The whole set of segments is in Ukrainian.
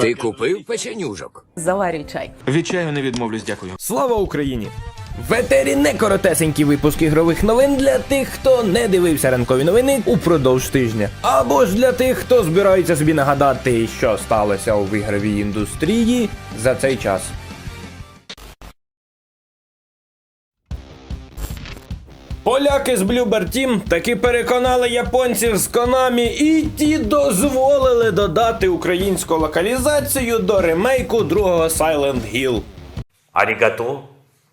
Ти купив печенюжок? Заварюй чай. Від чаю не відмовлюсь, дякую. Слава Україні! В етері не коротесенький випуск ігрових новин для тих, хто не дивився ранкові новини упродовж тижня. Або ж для тих, хто збирається собі нагадати, що сталося у ігровій індустрії за цей час. Поляки з Bloober Team таки переконали японців з Konami і ті дозволили додати українську локалізацію до ремейку другого Silent Hill. Арігату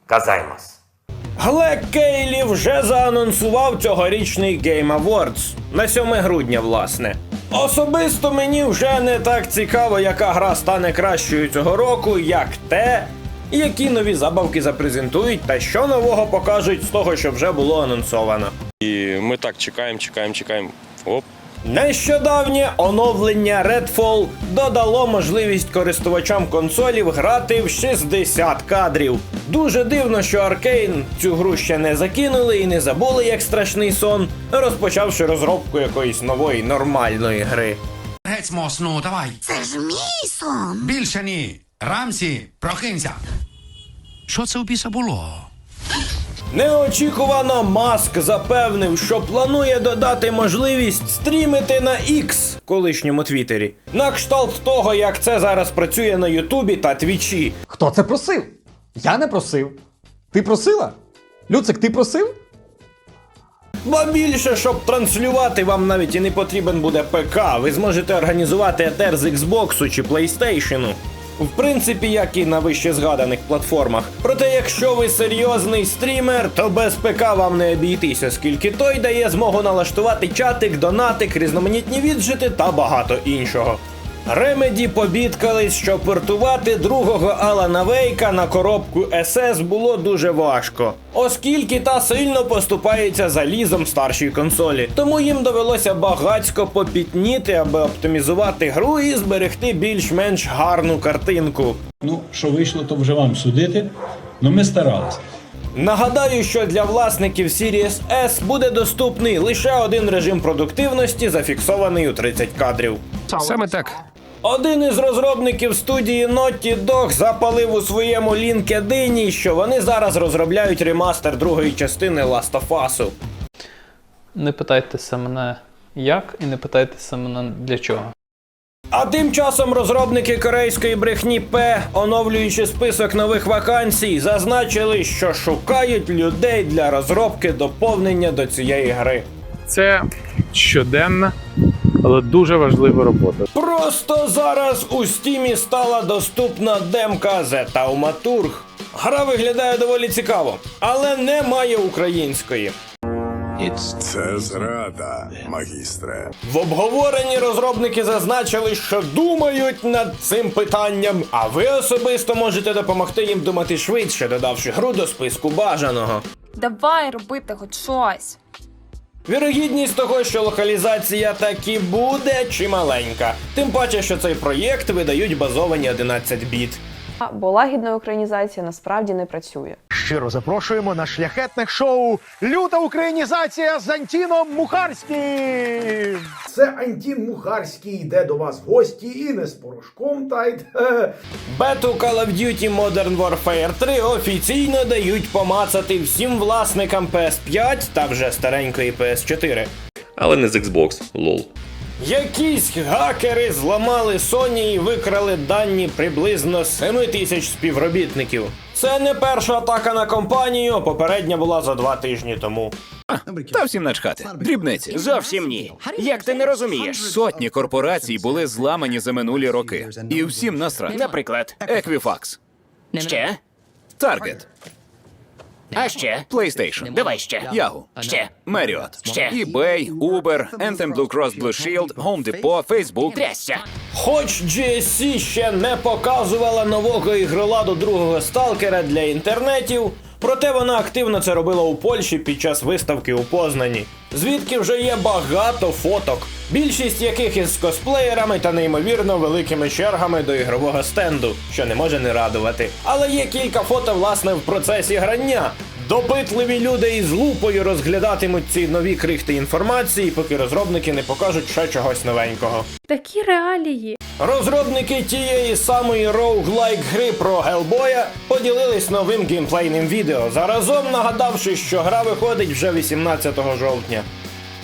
казаймас. Глек Кейлі вже заанонсував цьогорічний Game Awards на 7 грудня, власне. Особисто мені вже не так цікаво, яка гра стане кращою цього року, як те, які нові забавки запрезентують та що нового покажуть з того, що вже було анонсовано. І ми так чекаємо, чекаємо, чекаємо. Оп. Нещодавнє оновлення Redfall додало можливість користувачам консолів грати в 60 кадрів. Дуже дивно, що Arkane цю гру ще не закинули і не забули як страшний сон, розпочавши розробку якоїсь нової нормальної гри. Геть мос, ну давай. Це ж мій сон. Більше ні. Рамсі, прокинься. Що це у біса було? Неочікувано Маск запевнив, що планує додати можливість стрімити на X, колишньому Твіттері, на кшталт того, як це зараз працює на Ютубі та Твічі. Хто це просив? Я не просив. Ти просила? Люцик, ти просив? Ба більше, щоб транслювати, вам навіть і не потрібен буде ПК. Ви зможете організувати етер з Xbox чи PlayStation. В принципі, як і на вище згаданих платформах. Проте, якщо ви серйозний стрімер, то без ПК вам не обійтись, оскільки той дає змогу налаштувати чатик, донатик, різноманітні віджити та багато іншого. Ремеді побідкались, що портувати другого Алана Вейка на коробку SS було дуже важко, оскільки та сильно поступається залізом старшій консолі. Тому їм довелося багацько попітніти, аби оптимізувати гру і зберегти більш-менш гарну картинку. Ну, що вийшло, то вже вам судити. Ну ми старалися. Нагадаю, що для власників Series S буде доступний лише один режим продуктивності, зафіксований у 30 кадрів. Саме так. Один із розробників студії Naughty Dog запалив у своєму LinkedIn, що вони зараз розробляють ремастер другої частини Last of Us. Не питайтеся мене як і не питайтеся мене для чого. А тим часом розробники корейської брехні П, оновлюючи список нових вакансій, зазначили, що шукають людей для розробки доповнення до цієї гри. Це щоденна, але дуже важлива робота. Просто зараз у стімі стала доступна демка The Taumaturg. Гра виглядає доволі цікаво, але не має української. Це зрада, магістре. В обговоренні розробники зазначили, що думають над цим питанням, а ви особисто можете допомогти їм думати швидше, додавши гру до списку бажаного. Давай робити хоч щось. Вірогідність того, що локалізація таки буде, чималенька. Тим паче, що цей проєкт видають базовані 11 біт. Бо лагідна українізація насправді не працює. Щиро запрошуємо на шляхетне шоу Люта українізація з Антіном Мухарським! Це Антін Мухарський йде до вас в гості і не з порошком тайт. Бету Call of Duty Modern Warfare 3 офіційно дають помацати всім власникам PS5 та вже старенької PS4. Але не з Xbox, лол. Якісь гакери зламали Sony і викрали дані приблизно 7 тисяч співробітників. Це не перша атака на компанію, попередня була за два тижні тому. Та всім начхати. Дрібниці. Зовсім ні. Як ти не розумієш? Сотні корпорацій були зламані за минулі роки. І всім насрать. Наприклад, Equifax, ще? Target, А ще? PlayStation, Давай ще. Yahoo, Ще. Marriott, Ще. eBay, Uber, Anthem Blue Cross Blue Shield, Home Depot, Facebook. Трясся. Хоч GSC ще не показувала нового ігроладу другого сталкера для інтернетів, проте вона активно це робила у Польщі під час виставки у Познані, звідки вже є багато фоток, більшість яких із косплеєрами та неймовірно великими чергами до ігрового стенду, що не може не радувати. Але є кілька фото власне в процесі грання. Допитливі люди із лупою розглядатимуть ці нові крихти інформації, поки розробники не покажуть ще чогось новенького. Такі реалії. Розробники тієї самої роуглайк гри про Гелбоя поділились новим геймплейним відео, заразом нагадавши, що гра виходить вже 18 жовтня.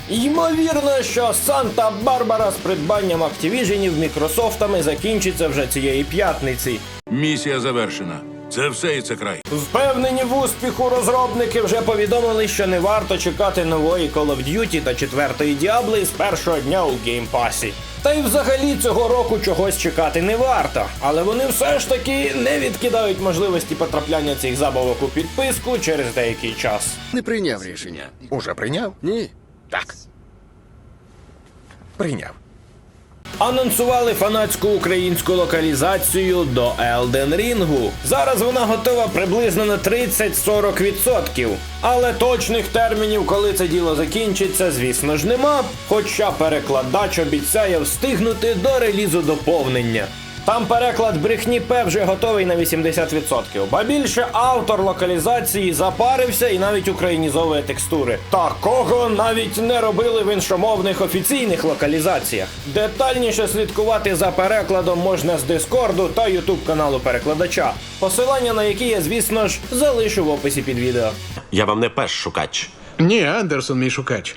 Ймовірно, що Санта-Барбара з придбанням Activision Мікрософтами закінчиться вже цієї п'ятниці. Місія завершена. Це все і це край. Впевнені в успіху розробники вже повідомили, що не варто чекати нової Call of Duty та четвертої Diablo з першого дня у геймпасі. Та й взагалі цього року чогось чекати не варто, але вони все ж таки не відкидають можливості потрапляння цих забавок у підписку через деякий час. Не прийняв рішення. Уже прийняв? Ні. Так. Прийняв. Анонсували фанатську українську локалізацію до Elden Ring. Зараз вона готова приблизно на 30-40%. Але точних термінів, коли це діло закінчиться, звісно ж нема. Хоча перекладач обіцяє встигнути до релізу доповнення. Там переклад брехні П вже готовий на 80%. Ба більше автор локалізації запарився і навіть українізовує текстури. Такого навіть не робили в іншомовних офіційних локалізаціях. Детальніше слідкувати за перекладом можна з Дискорду та Ютуб каналу перекладача, посилання на які я, звісно ж, залишу в описі під відео. Я вам не перш шукач. Ні, Андерсон, мій шукач.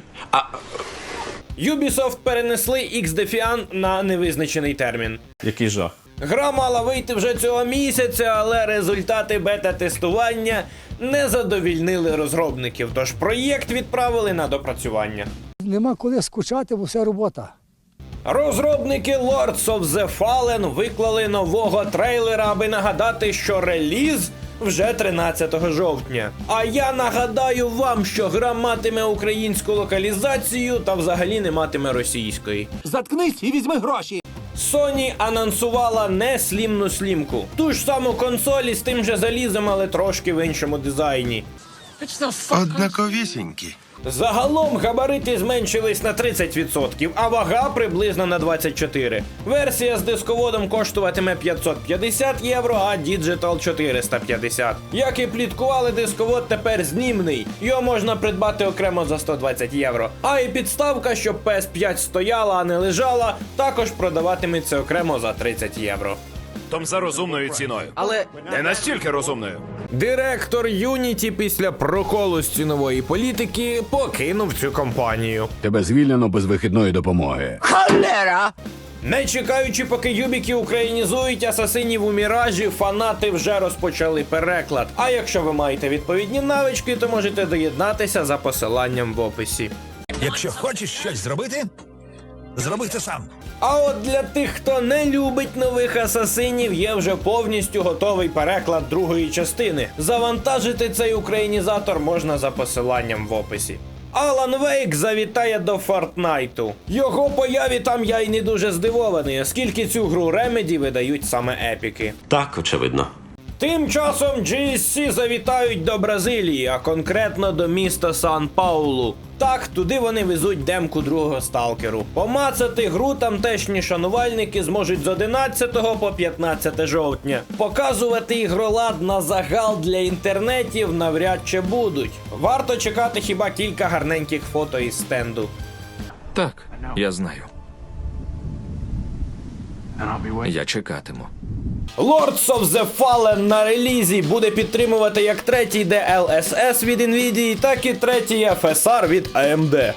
Ubisoft перенесли X-Defiant на невизначений термін. Який жах. Гра мала вийти вже цього місяця, але результати бета-тестування не задовільнили розробників, тож проєкт відправили на допрацювання. Нема коли скучати, бо все робота. Розробники Lords of the Fallen виклали нового трейлера, аби нагадати, що реліз вже 13 жовтня. А я нагадаю вам, що гра матиме українську локалізацію та взагалі не матиме російської. Заткнись і візьми гроші. Sony анонсувала не слімну слімку. Ту ж саму консолі з тим же залізом, але трошки в іншому дизайні. Однаковісінькі. Загалом габарити зменшились на 30%, а вага приблизно на 24%. Версія з дисководом коштуватиме 550 євро, а Digital 450. Як і пліткували, дисковод тепер знімний. Його можна придбати окремо за 120 євро. А і підставка, щоб PS5 стояла, а не лежала, також продаватиметься окремо за 30 євро. Том за розумною ціною. Але не настільки розумною. Директор Unity після проколу з цінової політики покинув цю компанію. Тебе звільнено без вихідної допомоги. Не чекаючи, поки юбіки українізують асасинів у міражі, фанати вже розпочали переклад. А якщо ви маєте відповідні навички, то можете доєднатися за посиланням в описі. Якщо хочеш щось зробити, зроби це сам. А от для тих, хто не любить нових асасинів, є вже повністю готовий переклад другої частини. Завантажити цей українізатор можна за посиланням в описі. Алан Вейк завітає до Фортнайту. Його появі там я й не дуже здивований, оскільки цю гру Remedy видають саме епіки. Так, очевидно. Тим часом GSC завітають до Бразилії, а конкретно до міста Сан-Паулу. Так, туди вони везуть демку другого сталкеру. Помацати гру тамтешні шанувальники зможуть з 11 по 15 жовтня. Показувати ігролад на загал для інтернетів навряд чи будуть. Варто чекати хіба кілька гарненьких фото із стенду. Так, я знаю. Я чекатиму. Lords of the Fallen на релізі буде підтримувати як третій DLSS від Nvidia, так і третій FSR від AMD.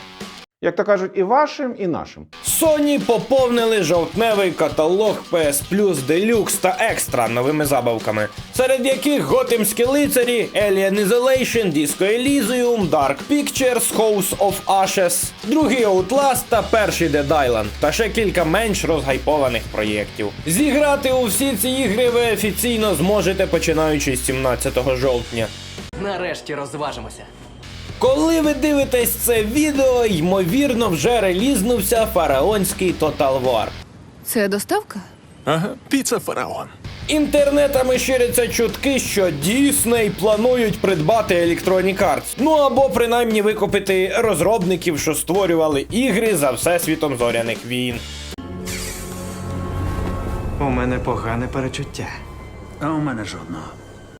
Як то кажуть, і вашим, і нашим. Sony поповнили жовтневий каталог PS Plus Deluxe та Extra новими забавками, серед яких готимські лицарі, Alien Isolation, Disco Elysium, Dark Pictures, House of Ashes, другий Outlast та перший Dead Island, та ще кілька менш розгайпованих проєктів. Зіграти у всі ці ігри ви офіційно зможете починаючи з 17 жовтня. Нарешті розважимося. Коли ви дивитесь це відео, ймовірно, вже релізнувся фараонський Total War. Це доставка? Ага, піца фараон. Інтернетами ширяться чутки, що Дісней планують придбати Electronic Arts. Ну або принаймні викупити розробників, що створювали ігри за всесвітом зоряних війн. У мене погане перечуття. А у мене жодного.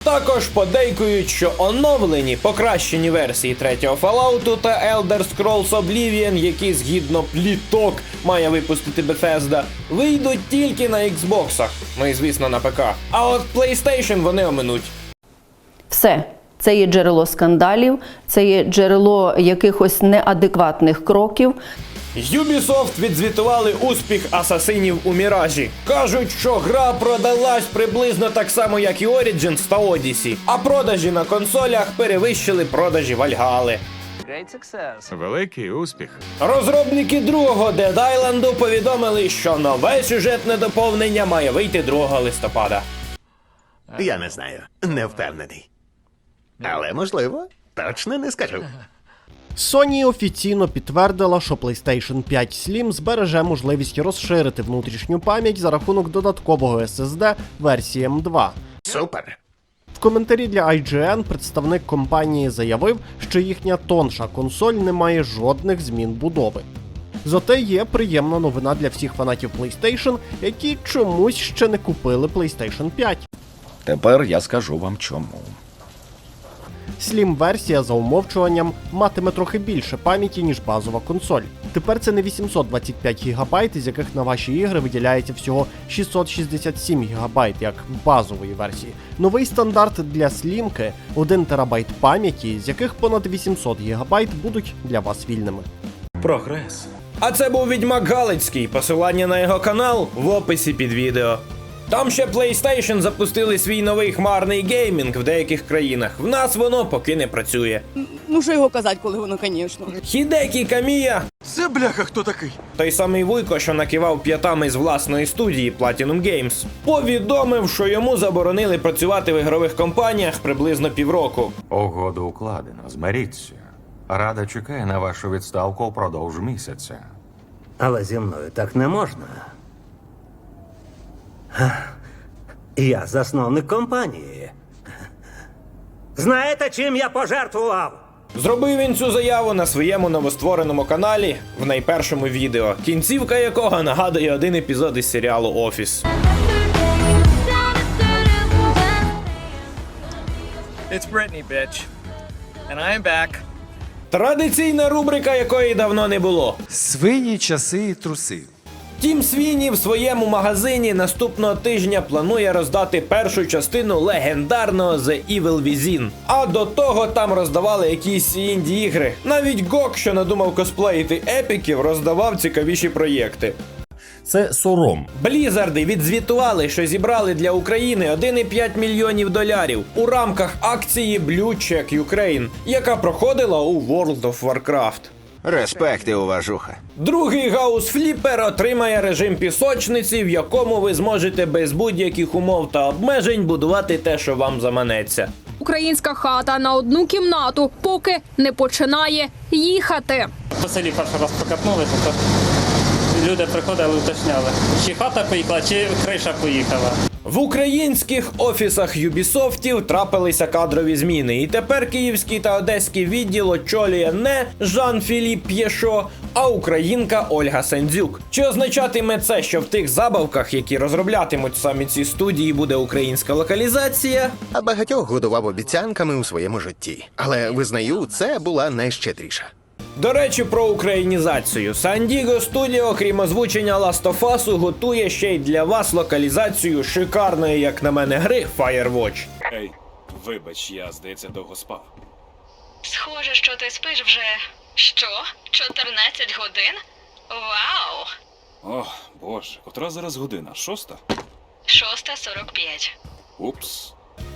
Також подейкують, що оновлені покращені версії третього Fallout та Elder Scrolls Oblivion, які згідно пліток має випустити Bethesda, вийдуть тільки на Xbox, ну і звісно на ПК. А от PlayStation вони оминуть. Все. Це є джерело скандалів, це є джерело якихось неадекватних кроків. Ubisoft відзвітували успіх асасинів у Міражі. Кажуть, що гра продалась приблизно так само, як і Origins та Odyssey, а продажі на консолях перевищили продажі Вальгали. Великий успіх. Розробники другого Dead Island повідомили, що нове сюжетне доповнення має вийти 2 листопада. Я не знаю, не впевнений. Але можливо, точно не скажу. Sony офіційно підтвердила, що PlayStation 5 Slim збереже можливість розширити внутрішню пам'ять за рахунок додаткового SSD версії M2. Супер. В коментарі для IGN представник компанії заявив, що їхня тонша консоль не має жодних змін будови. Зате є приємна новина для всіх фанатів PlayStation, які чомусь ще не купили PlayStation 5. Тепер я скажу вам чому. Slim версія за умовчуванням матиме трохи більше пам'яті, ніж базова консоль. Тепер це не 825 ГБ, із яких на ваші ігри виділяється всього 667 ГБ, як в базової версії. Новий стандарт для слімки 1 ТБ пам'яті, з яких понад 800 ГБ будуть для вас вільними. Прогрес. А це був Відьмак Галицький. Посилання на його канал в описі під відео. Там ще PlayStation запустили свій новий хмарний геймінг в деяких країнах. В нас воно поки не працює. Ну що його казати, коли воно, звісно. Хідекі Камія, Це бляха хто такий? той самий Вуйко, що накивав п'ятами з власної студії Platinum Games, повідомив, що йому заборонили працювати в ігрових компаніях приблизно півроку. Угоду укладено, змиріться. Рада чекає на вашу відставку впродовж місяця. Але зі мною так не можна. Я засновник компанії. Знаєте, чим я пожертвував? Зробив він цю заяву на своєму новоствореному каналі в найпершому відео, кінцівка якого нагадує один епізод із серіалу Офіс. It's Britney, bitch. And I am back. Традиційна рубрика, якої давно не було. Свині часи і труси. Тім Свіні в своєму магазині наступного тижня планує роздати першу частину легендарного The Evil Within. А до того там роздавали якісь інді ігри. Навіть Гок, що надумав косплеїти епіків, роздавав цікавіші проєкти. Це сором. Блізарди відзвітували, що зібрали для України 1,5 мільйонів доларів у рамках акції Blue Check Ukraine, яка проходила у World of Warcraft. Респекти, уважуха. Другий гаус фліпер отримає режим пісочниці, в якому ви зможете без будь-яких умов та обмежень будувати те, що вам заманеться. Українська хата на одну кімнату, поки не починає їхати. По селі перший раз прокатнули, то люди приходили, уточняли, чи хата поїхала, чи криша поїхала. В українських офісах Юбісофтів трапилися кадрові зміни, і тепер київський та одеський відділ очолює не Жан-Філіп П'єшо, а українка Ольга Сендзюк. Чи означатиме це, що в тих забавках, які розроблятимуть самі ці студії, буде українська локалізація? А багатьох годував обіцянками у своєму житті. Але визнаю, це була найщедріша. До речі, про українізацію. San Diego Studio, крім озвучення Last of Us, готує ще й для вас локалізацію шикарної, як на мене, гри Firewatch. Ей, вибач, я, здається, довго спав. Схоже, що ти спиш вже що? 14 годин? Вау! О, боже, котра зараз година? Шоста? 6.45. Упс.